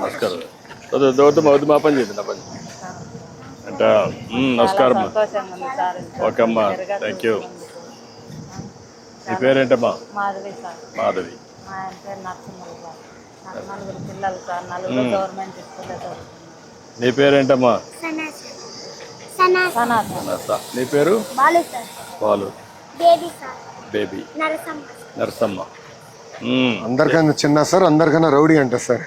నమస్కారం. వద్దు వద్దు వద్దు మా వద్దు మా పని చేయండి నా పని. అంట మ్, నమస్కారం ఓకే అమ్మా థ్యాంక్ యూ నీ పేరేంటమ్మా? మాధవి మా నీ పేరేంటమ్మా? నీ పేరు? Balu sir. Balu. Baby sir. Baby. Narasamma. అందరికన్నా చిన్న సార్ అందరికన్నా రౌడీ అంట సార్.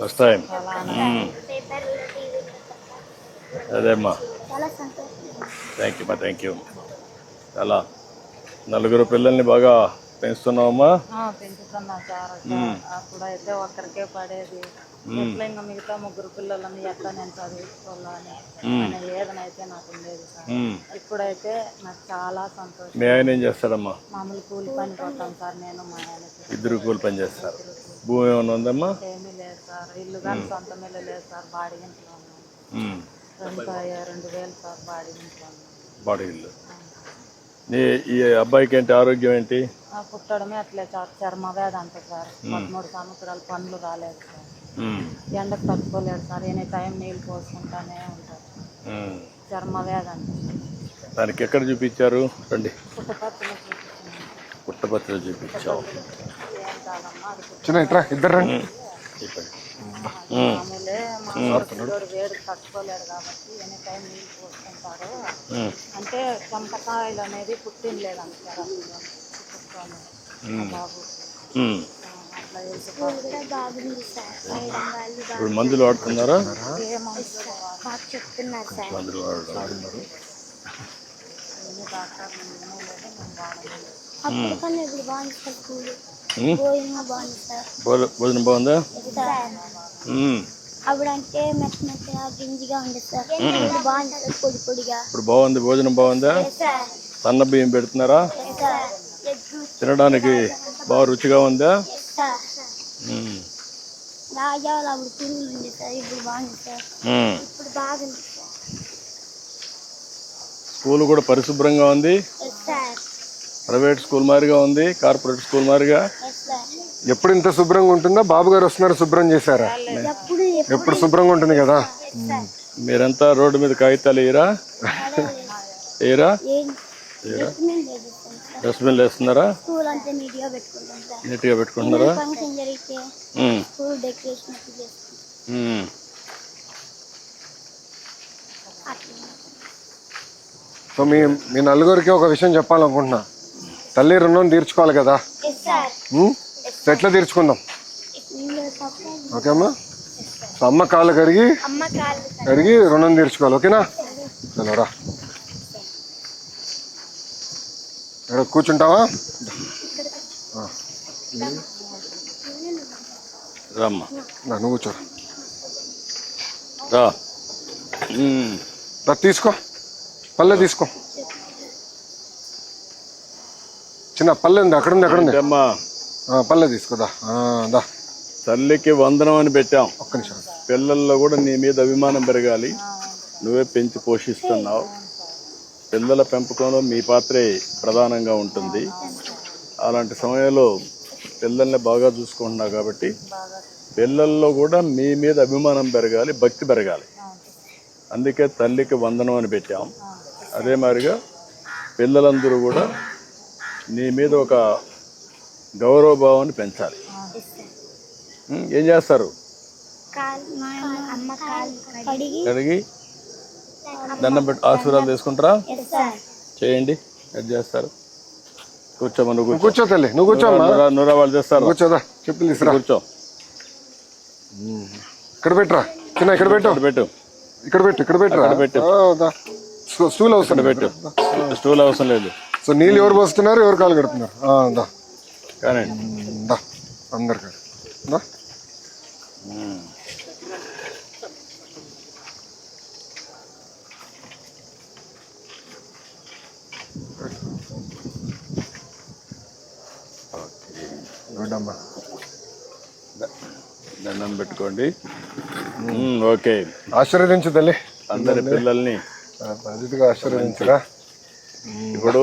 ఫస్ట్ టైం మ్, పేపర్ టీవీ అదే అమ్మా చాలా సంతోషం. థ్యాంక్ యూ మా థ్యాంక్ యూ చాలా నలుగురు పిల్లల్ని బాగా పెంచుతున్నావమ్మా? పెంచుతున్నా సార్. అప్పుడైతే ఒక్కరికే పడేది. ఎట్లా ఇంకా మిగతా ముగ్గురు పిల్లలని ఎట్లా నేను చదివించుకోవాలని అనే. వేదనైతే నాకు ఉండేది సార్. ఇప్పుడైతే నాకు చాలా సంతోషం. మీ ఆయన ఏం చేస్తాడమ్మా? మామూలు కూలి పని పోతాం సార్ నేను మా ఆయనకి ఇద్దరు కూలి పని చేస్తారు. భూమి ఏమైనా ఉందమ్మా? ఏమీ లేదు సార్. ఇల్లు కానీ సొంతం ఇల్లు లేదు సార్. బాడీ ఇంట్లో ఉన్నాను రెండు రెండు వేలు సార్ బాడీ ఇంట్లో బాడీ ఇల్లు. నీ ఈ అబ్బాయికి ఏంటి ఆరోగ్యం ఏంటి? ఆ పుట్టడమే అట్లే సార్ చర్మ వ్యాధి అంట సార్. పదమూడు సంవత్సరాలు పనులు రాలేదు సార్. ఎండకు తట్టుకోలేడు సార్. ఎనీ టైం నీళ్ళు పోసుకుంటానే ఉంటారు. చర్మ వ్యాధి అంట దానికి ఎక్కడ చూపించారు? రండి. పుట్టపత్రిలో చూపించావు. ఏం కాదమ్మా అది పుట్ట- చిన్న ఇద్దరు రండి. చెప్పండి మామూలే మా పిల్లోడు వేడి తట్టుకోలేడు కాబట్టి ఎనీ టైం నీళ్ళు పోసుకుంటారు. అంటే చెంపకాయలు అనేది అసలు. పుట్టుకొని బాబు. ఇప్పుడు మందులు వాడుతున్నారా? మందులు వాడుతున్నారు? భోజనం బాగుంది? సార్ భోజ- భోజనం బాగుందా సార్ మ్. అప్పుడు అంటే మెత్త మెత్తగా గింజిగా ఉండేది సార్. ఇప్పుడు పొడి పొడిగా. ఇప్పుడు బాగుంది భోజనం బాగుందా? సార్ సన్న బియ్యం పెడుతున్నారా? తినడానికి బాగా రుచిగా ఉందా? సార్ మ్. రాజాలు అప్పుడు పురుగులు ఉంది సార్ ఇప్పుడు బాగుంది సార్. మ్. ఇప్పుడు బాగుంది సార్. స్కూల్ కూడా పరిశుభ్రంగా ఉంది? ప్రైవేట్ స్కూల్ మాదిరిగా ఉంది కార్పొరేట్ స్కూల్ మాదిరిగా? ఎప్పుడు ఇంత శుభ్రంగా ఉంటుందా? బాబు గారు వస్తున్నారు శుభ్రం చేశారా? ఎప్పుడు శుభ్రంగా ఉంటుంది కదా. మీరంతా రోడ్డు మీద కాగితాలు వేయరా? వేయరా? ఏం డస్ట్బిన్ వేస్తున్నారా నీట్గా పెట్టుకుంటున్నారా? సో మీ మీ నలుగురికి ఒక విషయం చెప్పాలనుకుంటున్నా. తల్లి రుణం తీర్చుకోవాలి కదా. ఎట్లా తీర్చుకుందాం? ఓకే అమ్మా. అమ్మ కాళ్ళు కడిగి కడిగి. రుణం తీర్చుకోవాలి ఓకేనా? చలో రా. ఇక్కడ కూర్చుంటావా? ఆ, రామ్మా. నువ్వు కూర్చో. రా. తీసుకో. పల్లె తీసుకో. చిన్న పల్లె ఉంది అక్కడ ఉంది అక్కడ ఉంది. పల్లె తీసుకోదా దా తల్లికి వందనం అని పెట్టాం. ఒక్క నిమిషం. పిల్లల్లో కూడా నీ మీద అభిమానం పెరగాలి. నువ్వే పెంచి పోషిస్తున్నావు. పిల్లల పెంపకంలో మీ పాత్రే ప్రధానంగా ఉంటుంది. అలాంటి సమయంలో పిల్లల్ని బాగా చూసుకుంటున్నావు కాబట్టి పిల్లల్లో కూడా మీ మీద అభిమానం పెరగాలి భక్తి పెరగాలి. అందుకే తల్లికి వందనం అని పెట్టాం. అదే మాదిరిగా పిల్లలందరూ కూడా నీ మీద ఒక గౌరవభావాన్ని పెంచాలి. ఏం చేస్తారు? కడిగి దండం పెట్టి ఆశీర్వాదాలు తీసుకుంటారా? చేయండి ఎట్ చేస్తారు. కూర్చోమా నువ్వు కూర్చో. తల్లి నువ్వు కూర్చోమ్మా నూరా వాళ్ళు చేస్తారు. కూర్చోదా? చెప్పులు తీసురా కూర్చో. ఇక్కడ పెట్టరా? చిన్న ఇక్కడ పెట్టు. ఇక్కడ పెట్టు. ఇక్కడ పెట్టు ఇక్కడ పెట్టు. దా. స్టూ- స్టూల్ అవసరం పెట్టు. స్టూల్ అవసరం లేదు. సో నీళ్ళు ఎవరు పోస్తున్నారు? ఎవరు కాలు కడుతున్నారు ఆ, దా. కానీ దా. అందరు కాదు దా గుడ్ అమ్మా దండం పెట్టుకోండి. ఓకే. ఆశీర్వదించు తల్లి. అందరి పిల్లల్ని. ఆశీర్వదించరా. ఇప్పుడు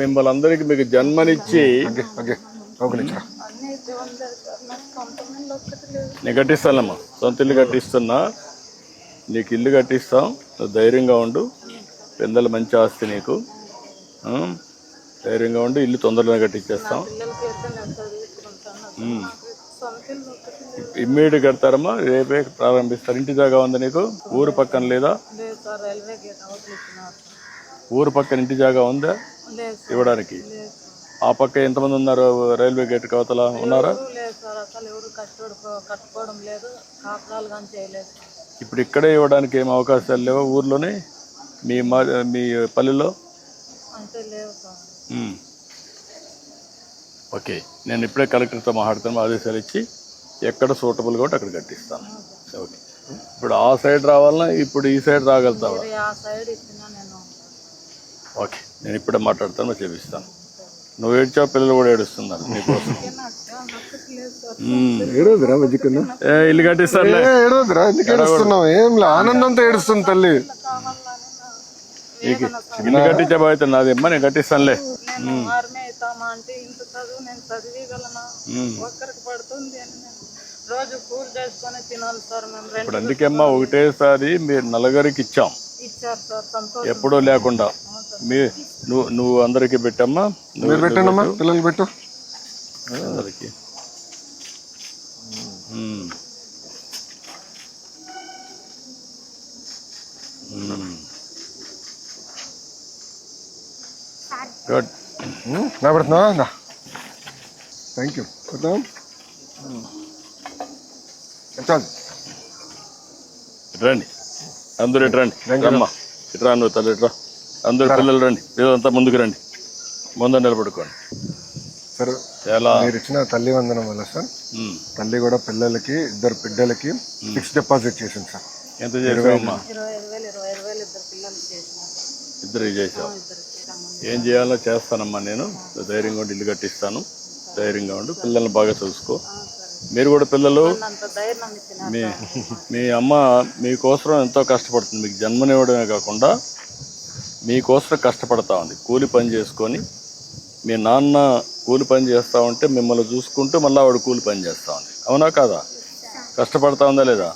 మిమ్మల్ని అందరికి మీకు జన్మనిచ్చి నేను కట్టిస్తానమ్మా సొంత ఇల్లు కట్టిస్తున్నా నీకు ఇల్లు కట్టిస్తాం నువ్వు ధైర్యంగా ఉండు పిల్లలు మంచి ఆస్తి నీకు? ధైర్యంగా ఉండు ఇల్లు తొందరగా కట్టించేస్తాం. ఇమ్మీడియట్ కడతారమ్మా రేపే ప్రారంభిస్తారు. ఇంటి జాగా ఉంది నీకు? ఊరు పక్కన లేదా? ఊరు పక్కన ఇంటి జాగా ఉందా? ఇవ్వడానికి? ఆ పక్క ఎంతమంది ఉన్నారు? రైల్వే గేట్ కవతల ఉన్నారా. ఇప్పుడు ఇక్కడే ఇవ్వడానికి ఏం అవకాశాలు లేవా ఊర్లోనే? మీ మా మీ పల్లెలో అంతే లేవు. ఓకే. నేను ఇప్పుడే కలెక్టర్తో మాట్లాడుతాను ఆదేశాలు ఇచ్చి ఎక్కడ సూటబుల్ కాబట్టి అక్కడ కట్టిస్తాను. ఓకే. ఇప్పుడు ఆ సైడ్ రావాలన్నా ఇప్పుడు ఈ సైడ్ రాగలుగుతావా? ఇది ఆ సైడ్ ఇచ్చినా నేను ఓకే. నేను ఇప్పుడే మాట్లాడతాను మరి చేపిస్తాను. నువ్వు ఏడ్చావు పిల్లలు కూడా ఏడుస్తున్నారు నీకోసం మధ్యకున్నా ఇల్లు కట్టిస్తానులే. ఏడోదిరా ఎందుకు ఏడుస్తున్నావు? ఏం లే ఆనందంతో ఏడుస్తుంది తల్లి. ఇల్లు కట్టించే బాధ్యత నేను కట్టిస్తానులే. అంటే ఇంత చదువు నేను చదివగలనా? ఒక్కరికి పడుతుంది అని నేను రోజు కూలి చేసుకొని తినాలి సార్ మేము. రెండు ఇప్పుడు అందుకే అమ్మా ఒకటేసారి మీరు నలుగురికి ఇచ్చాం. ఇచ్చారు సార్ సంతోషం. ఎప్పుడూ లేకుండా. మీ నువ్వు నువ్వు అందరికీ పెట్టమ్మా. నువ్వు మీరు పెట్టండమ్మా పిల్లలు పెట్టు. అందరికి. గుడ్ నా పెడుతున్నావా థ్యాంక్ యూ పెడతాం చాలు ఇటు రండి. అందరూ ఇటు రండి. రమ్మా. ఇటు రా నువ్వు తల్లి ఇటు రా. అందరు పిల్లలు రండి. పిల్లలంతా ముందుకు రండి. ముందు నిలబడుకోండి. సరే. చాలా మీరు ఇచ్చిన తల్లి వందనం వల్ల సార్. తల్లి కూడా పిల్లలకి ఇద్దరు బిడ్డలకి ఫిక్స్ డిపాజిట్ చేసింది సార్. ఎంత వేలు ఇద్దరు చేసావు. ఇద్దరికి. ఏం చేయాలో చేస్తానమ్మా నేను. ధైర్యంగా ఉండి ఇల్లు కట్టిస్తాను. ధైర్యంగా ఉండు. పిల్లల్ని బాగా చూసుకో. మీరు కూడా పిల్లలు మీ మీ అమ్మ మీకోసం ఎంతో కష్టపడుతుంది. మీకు జన్మనివ్వడమే కాకుండా మీకోసం కష్టపడతా ఉంది. కూలి పని చేసుకొని మీ నాన్న కూలి పని చేస్తా ఉంటే మిమ్మల్ని చూసుకుంటూ మళ్ళీ ఆవిడ కూలి పని చేస్తా ఉంది. అవునా కాదా? కష్టపడతా ఉందా లేదా?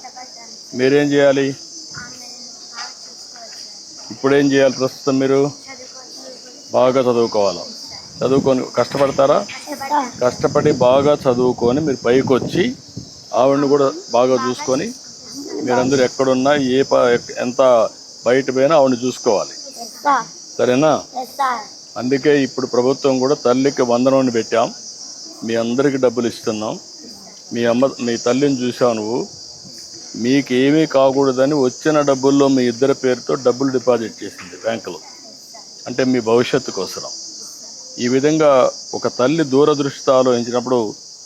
మీరేం చేయాలి? ఇప్పుడేం చేయాలి ప్రస్తుతం మీరు? బాగా చదువుకోవాలా? చదువుకొని కష్టపడతారా? కష్టపడి బాగా చదువుకొని మీరు పైకి వచ్చి ఆవిడని కూడా బాగా చూసుకొని మీరందరూ ఎక్కడున్నా ఏ ప ఎంత బయట పోయినా ఆవిడని చూసుకోవాలి. సరేనా? అందుకే ఇప్పుడు ప్రభుత్వం కూడా తల్లికి వందనం పెట్టాం. మీ అందరికి డబ్బులు ఇస్తున్నాం. మీ అమ్మ మీ తల్లిని చూసావు నువ్వు. మీకు ఏమీ కాకూడదని వచ్చిన డబ్బుల్లో మీ ఇద్దరి పేరుతో డబ్బులు డిపాజిట్ చేసింది బ్యాంకులో. అంటే మీ భవిష్యత్తు కోసం. ఈ విధంగా ఒక తల్లి దూరదృష్టితో ఆలోచించినప్పుడు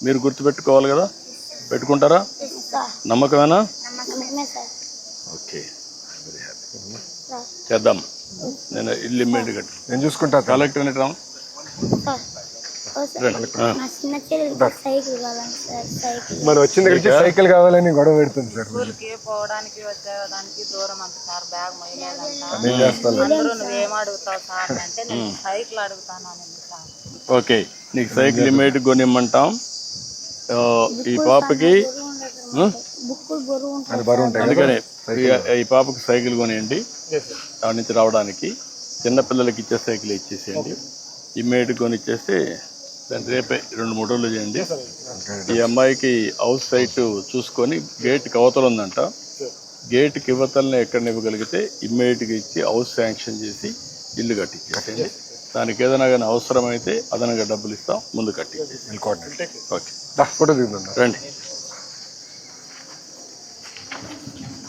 మీరు గుర్తుపెట్టుకోవాలి కదా? పెట్టుకుంటారా? నమ్మకమేనా? నమ్మకమే సార్. ఓకే. వెరీ హ్యాపీ చేద్దాం. నేను ఇల్లు ఇమ్మీడియట్ కట్టు నేను చూసుకుంటా. కలెక్టర్ అని మరి వచ్చింది దగ్గర సైకిల్ కావాలని గొడవ పెడుతుంది సార్. పోవడానికి వచ్చేదానికి దూరం అంత సార్ బ్యాగ్ మొయ్యలేదంట నేను చేస్తాను అందరూ నువ్వేం అడుగుతావు సార్ అంటే నేను సైకిల్ అడుగుతానండి సార్. ఓకే నీకు సైకిల్ ఇమేట్ కొనిమ్మంటాం. ఈ పాపకి బుక్కులు బరువు ఉంటాయి అది బరువు ఉంటాయి. అందుకనే ఈ- పాపకి సైకిల్ కొనియండి. దాని నుంచి రావడానికి చిన్న పిల్లలకి ఇచ్చే సైకిల్ ఇచ్చేసేయండి. ఇమ్మీడియట్ కొని ఇచ్చేస్తే దాన్ని రేపే రెండు మూడు రోజులు చేయండి. ఈ అమ్మాయికి హౌస్ సైట్ చూసుకొని గేట్ అవతల ఉందంట. గేట్కి ఇవతలనే ఎక్కడ ఇవ్వగలిగితే ఇమ్మీడియట్గా ఇచ్చి హౌస్ శాంక్షన్ చేసి ఇల్లు కట్టించేసేయండి. దానికి ఏదైనా కానీ అవసరమైతే అదనంగా డబ్బులు ఇస్తాం ముందు కట్టి వెళ్ళిపోండి ఓకే దా, ఫోటో దిగుతుందా రండి.